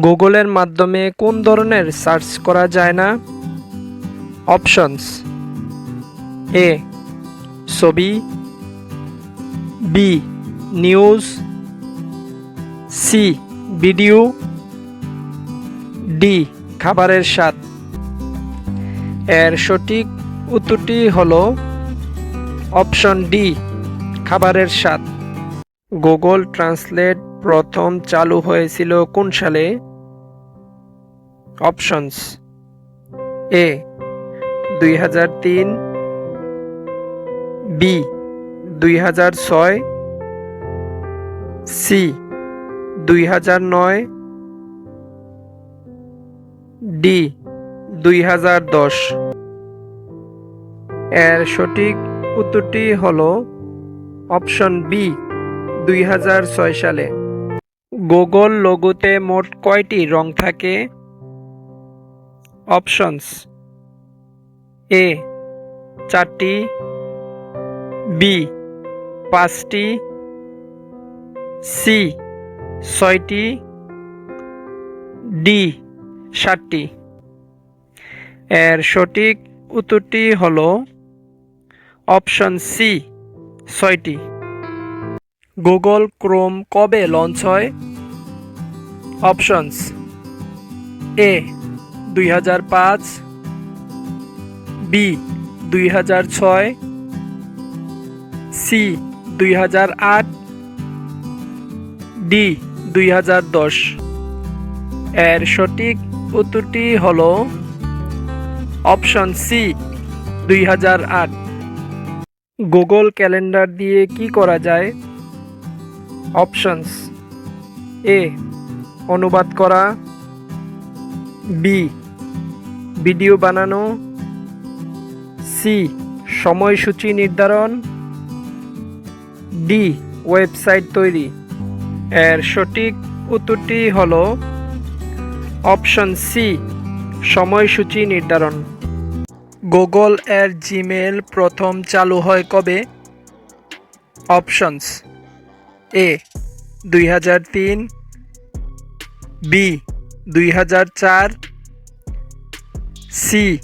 গুগলের মাধ্যমে কোন ধরনের সার্চ করা যায় না? অপশনস এ, ছবি, B, news, C, video, D, খাবারের স্বাদ। এর সঠিক উত্তরটি হল অপশন ডি, খাবারের স্বাদ। গুগল ট্রান্সলেট প্রথম চালু হয়েছিল কোন সালে? অপশনস। এ, দুই হাজার তিন, বি, দুই হাজার ছয়, সি, দুই হাজার নয়, ডি, দুই হাজার দশ। এর সঠিক উত্তরটি হল অপশন বি। দুই হাজার ছয় সালে। গুগল লোগোতে মোট কয়টি রং থাকে? অপশনস। এ, চারটি। বি, পাঁচটি। সি, ছয়টি। ডি, সাতটি। এর সঠিক উত্তরটি হল অপশন সি, ছয়টি। গুগল, ক্রোম কবে লঞ্চ হয়? অপশনস এ দুই হাজার পাঁচ বি দুই হাজার ছয় সি দুই হাজার আট ডি দুই হাজার দশ। এর সঠিক উত্তরটি হল অপশন সি দুই হাজার আট। গুগল ক্যালেন্ডার দিয়ে কি করা যায়? অপশনস এ, অনুবাদ করা, বি, ভিডিও বানানো, সি, সময়সূচি নির্ধারণ, ডি, ওয়েবসাইট তৈরি। এর সঠিক উত্তরটি হল অপশন সি, সময়সূচি নির্ধারণ। গুগল এর জিমেল প্রথম চালু হয় কবে? অপশনস এ, দুই হাজার তিন, বি, দুই হাজার চার, সি,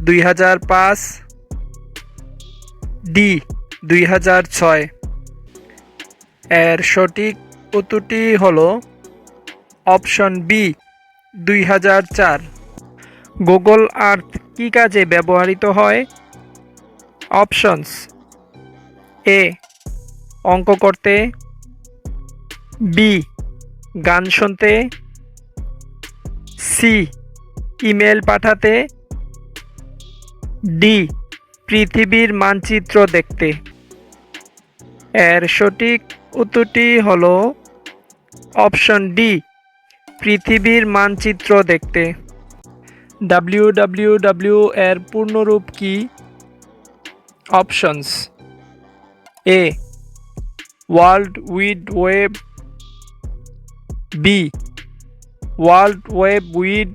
দুই হাজার পাঁচ, ডি, দুই হাজার ছয়। এর সঠিক উত্তরটি হল অপশন বি, দুই হাজার চার। গুগল আর্থ কী কাজে ব্যবহৃত হয়? অপশনস এ, অঙ্ক করতে বি গান শুনতে। সি ইমেল পাঠাতে। ডি পৃথিবীর মানচিত্র দেখতে। এর সঠিক উত্তরটি হল অপশন ডি পৃথিবীর মানচিত্র দেখতে। ডাব্লিউ ডাব্লিউ ডাব্লিউ এর পূর্ণরূপ কি? Options. A world wide web B, world web wide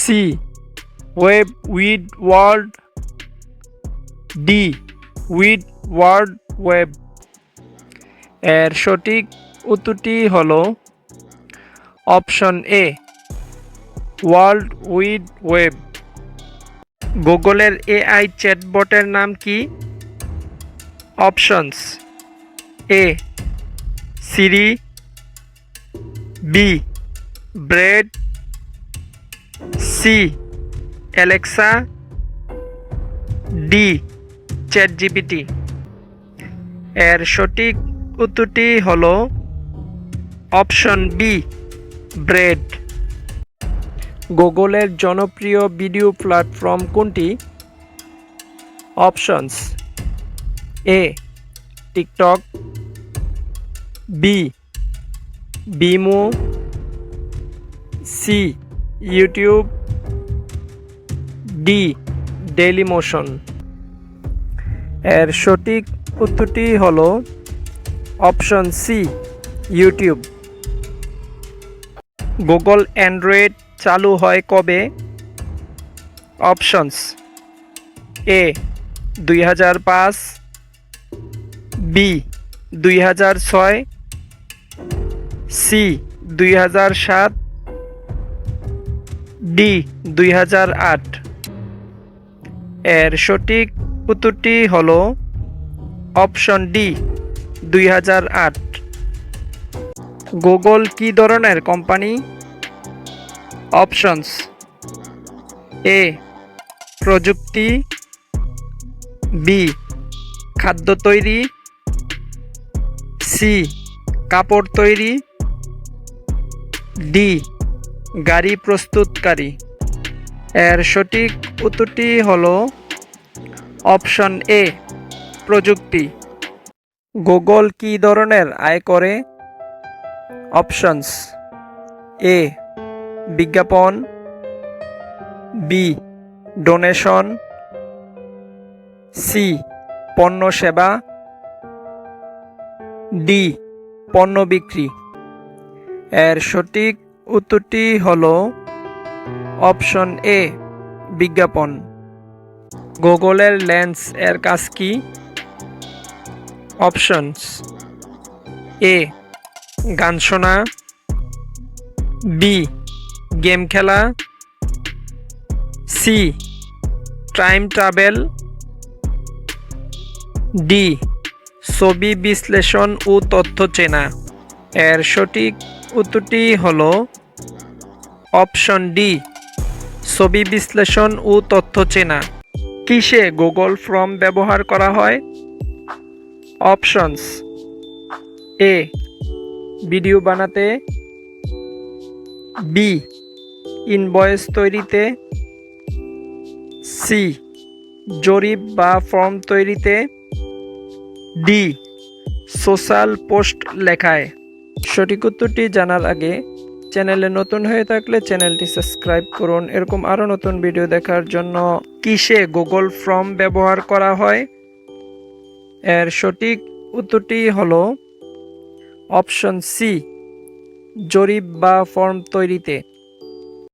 C, web wide world D, wide world web. এর সঠিক উত্তরটি হল option A, world wide web. গুগলের এআই চ্যাটবটের নাম কি? Options A, Siri B Bard C Alexa D chat GPT এর সঠিক উত্তরটি হল অপশন বি ব্রেড গুগলের জনপ্রিয় ভিডিও প্ল্যাটফর্ম কোনটি? Options A TikTok B Vimeo, C, YouTube, D daily motion এর সঠিক উত্তরটি হল option C, YouTube. Google Android চালু হয় কবে? অপশনস এ, দুই হাজার পাঁচ, বি, দুই হাজার ছয় সি দুই হাজার সাত, ডি দুই হাজার আট। এর সঠিক উত্তরটি হল অপশন ডি দুই হাজার আট। গুগল কি ধরনের কোম্পানি? অপশনস এ প্রযুক্তি, বি খাদ্য তৈরি, সি কাপড় তৈরি ডি, গাড়ি প্রস্তুতকারী। এর সঠিক উত্তরটি হল অপশন এ, প্রযুক্তি। গুগল কি ধরনের আয় করে? অপশনস এ, বিজ্ঞাপন। B, donation. সি পণ্য সেবা ডি, পণ্য বিক্রি। এর সঠিক উত্তরটি হল অপশন এ, বিজ্ঞাপন। গুগলের লেন্স এর কাজ কি? অপশনস এ, গান শোনা। বি, গেম খেলা। C, time travel. ডি, ছবি বিশ্লেষণ ও তথ্য চেনা। এর সঠিক উত্তরটি হল অপশন ডি, ছবি বিশ্লেষণ ও তথ্য চেনা। কিসে গুগল ফর্ম ব্যবহার করা হয়? অপশনস, এ, ভিডিও বানাতে, বি, ইনভয়েস তৈরিতে, সি, জরিপ বা ফর্ম তৈরিতে, ডি, সোশ্যাল পোস্ট লেখায়। সঠিক উত্তরটি জানার আগে চ্যানেলে নতুন হয়ে থাকলে চ্যানেলটি সাবস্ক্রাইব করুন। এরকম আরও নতুন ভিডিও দেখার জন্য কিসে গুগল ফর্ম ব্যবহার করা হয়? এর সঠিক উত্তরটি হলো অপশন সি, জরিপ বা ফর্ম তৈরিতে।